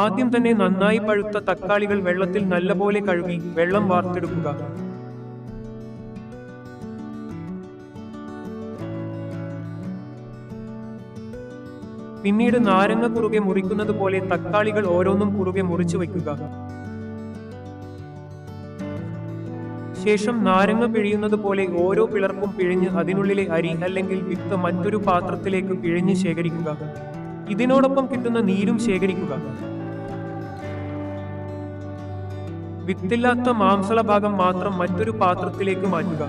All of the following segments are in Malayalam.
ആദ്യം തന്നെ നന്നായി പഴുത്ത തക്കാളികൾ വെള്ളത്തിൽ നല്ലപോലെ കഴുകി വെള്ളം വാർത്തെടുക്കുക. പിന്നീട് നാരങ്ങ കുറുകെ മുറിക്കുന്നത് പോലെ തക്കാളികൾ ഓരോന്നും കുറുകെ മുറിച്ചു വയ്ക്കുക. ശേഷം നാരങ്ങ പിഴിയുന്നത് പോലെ ഓരോ പിളർപ്പും പിഴിഞ്ഞ് അതിനുള്ളിലെ അരി അല്ലെങ്കിൽ വിത്ത് മറ്റൊരു പാത്രത്തിലേക്ക് പിഴിഞ്ഞ് ശേഖരിക്കുക. ഇതിനോടൊപ്പം കിട്ടുന്ന നീരും ശേഖരിക്കുക. വിത്തില്ലാത്ത മാംസള ഭാഗം മാത്രം മറ്റൊരു പാത്രത്തിലേക്ക് മാറ്റുക.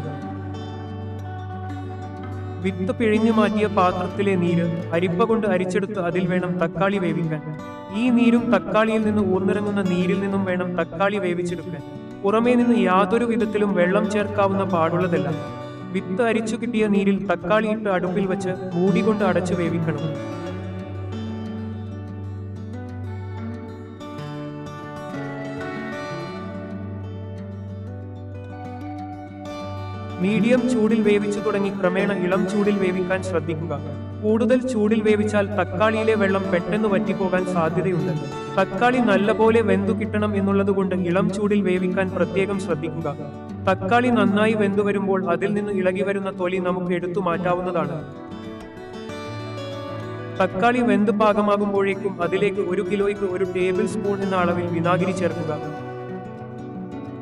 വിത്ത് പിഴിഞ്ഞു മാറ്റിയ പാത്രത്തിലെ നീര് അരിപ്പ കൊണ്ട് അരിച്ചെടുത്ത് അതിൽ വേണം തക്കാളി വേവിക്കാൻ. ഈ നീരും തക്കാളിയിൽ നിന്ന് ഊർന്നിറങ്ങുന്ന നീരിൽ നിന്നും വേണം തക്കാളി വേവിച്ചെടുക്കാൻ. പുറമേ നിന്ന് യാതൊരു വിധത്തിലും വെള്ളം ചേർക്കാവുന്ന പാടുള്ളതല്ല. വിത്ത് അരിച്ചു കിട്ടിയ നീരിൽ തക്കാളി ഇട്ട് അടുപ്പിൽ വെച്ച് മൂടി കൊണ്ട് അടച്ചു വേവിക്കണം. മീഡിയം ചൂടിൽ വേവിച്ചു തുടങ്ങി ക്രമേണ ഇളം ചൂടിൽ വേവിക്കാൻ ശ്രദ്ധിക്കുക. കൂടുതൽ ചൂടിൽ വേവിച്ചാൽ തക്കാളിയിലെ വെള്ളം പെട്ടെന്ന് വറ്റിപ്പോകാൻ സാധ്യതയുണ്ട്. തക്കാളി നല്ലപോലെ വെന്തു കിട്ടണം എന്നുള്ളതുകൊണ്ട് ഇളം ചൂടിൽ വേവിക്കാൻ പ്രത്യേകം ശ്രദ്ധിക്കുക. തക്കാളി നന്നായി വെന്തു വരുമ്പോൾ അതിൽ നിന്ന് ഇളകി വരുന്ന തൊലി നമുക്ക് എടുത്തു മാറ്റാവുന്നതാണ്. തക്കാളി വെന്ത് പാകമാകുമ്പോഴേക്കും അതിലേക്ക് ഒരു കിലോയ്ക്ക് ഒരു ടേബിൾ സ്പൂൺ എന്ന അളവിൽ വിനാഗിരി ചേർക്കുക.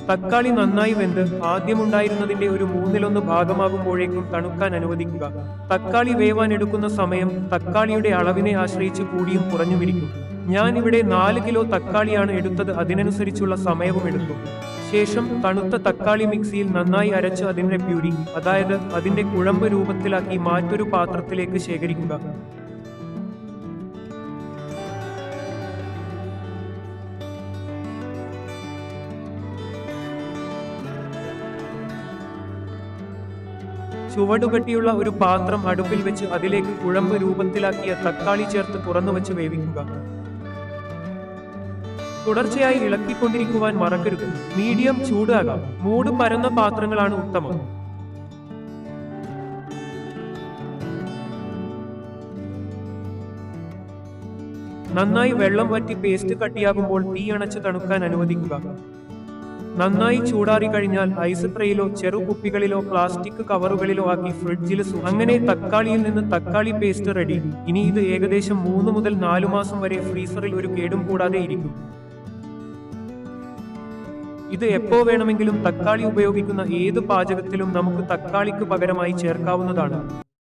തക്കാളി നന്നായി വെന്ത് ആദ്യമുണ്ടായിരുന്നതിന്റെ ഒരു മൂന്നിലൊന്ന് ഭാഗമാകുമ്പോഴേക്കും തണുക്കാൻ അനുവദിക്കുക. തക്കാളി വേവാൻ എടുക്കുന്ന സമയം തക്കാളിയുടെ അളവിനെ ആശ്രയിച്ച് കൂടിയും കുറഞ്ഞുമിരിക്കും ഞാൻ ഇവിടെ നാല് കിലോ തക്കാളിയാണ് എടുത്തത് അതിനനുസരിച്ചുള്ള സമയവും എടുത്തു. ശേഷം തണുത്ത തക്കാളി മിക്സിയിൽ നന്നായി അരച്ച് അതിന്റെ പ്യൂരി അതായത് അതിന്റെ കുഴമ്പ് രൂപത്തിലാക്കി മാറ്റൊരു പാത്രത്തിലേക്ക് ശേഖരിക്കുക. ചുവടുകട്ടിയുള്ള ഒരു പാത്രം അടുപ്പിൽ വെച്ച് അതിലേക്ക് കുഴമ്പ് രൂപത്തിലാക്കിയ തക്കാളി ചേർത്ത് തുറന്നു വെച്ച് വേവിക്കുക. തുടർച്ചയായി ഇളക്കിക്കൊണ്ടിരിക്കുവാൻ മറക്കരുത്. മീഡിയം ചൂടാകാം. മൂട് പരന്ന പാത്രങ്ങളാണ് ഉത്തമം. നന്നായി വെള്ളം വറ്റി പേസ്റ്റ് കട്ടിയാകുമ്പോൾ തീ അണച്ച് തണുക്കാൻ അനുവദിക്കുക. നന്നായി ചൂടാറി കഴിഞ്ഞാൽ ഐസ് ട്രേയിലോ ചെറു കുപ്പികളിലോ പ്ലാസ്റ്റിക് കവറുകളിലോ ആക്കി ഫ്രിഡ്ജിൽ അങ്ങനെ തക്കാളിയിൽ നിന്ന് തക്കാളി പേസ്റ്റ് റെഡി. ഇനി ഇത് ഏകദേശം മൂന്ന് മുതൽ നാലു മാസം വരെ ഫ്രീസറിൽ ഒരു കേടും കൂടാതെ ഇരിക്കും. ഇത് എപ്പോ വേണമെങ്കിലും തക്കാളി ഉപയോഗിക്കുന്ന ഏത് പാചകത്തിലും നമുക്ക് തക്കാളിക്ക് പകരമായി ചേർക്കാവുന്നതാണ്.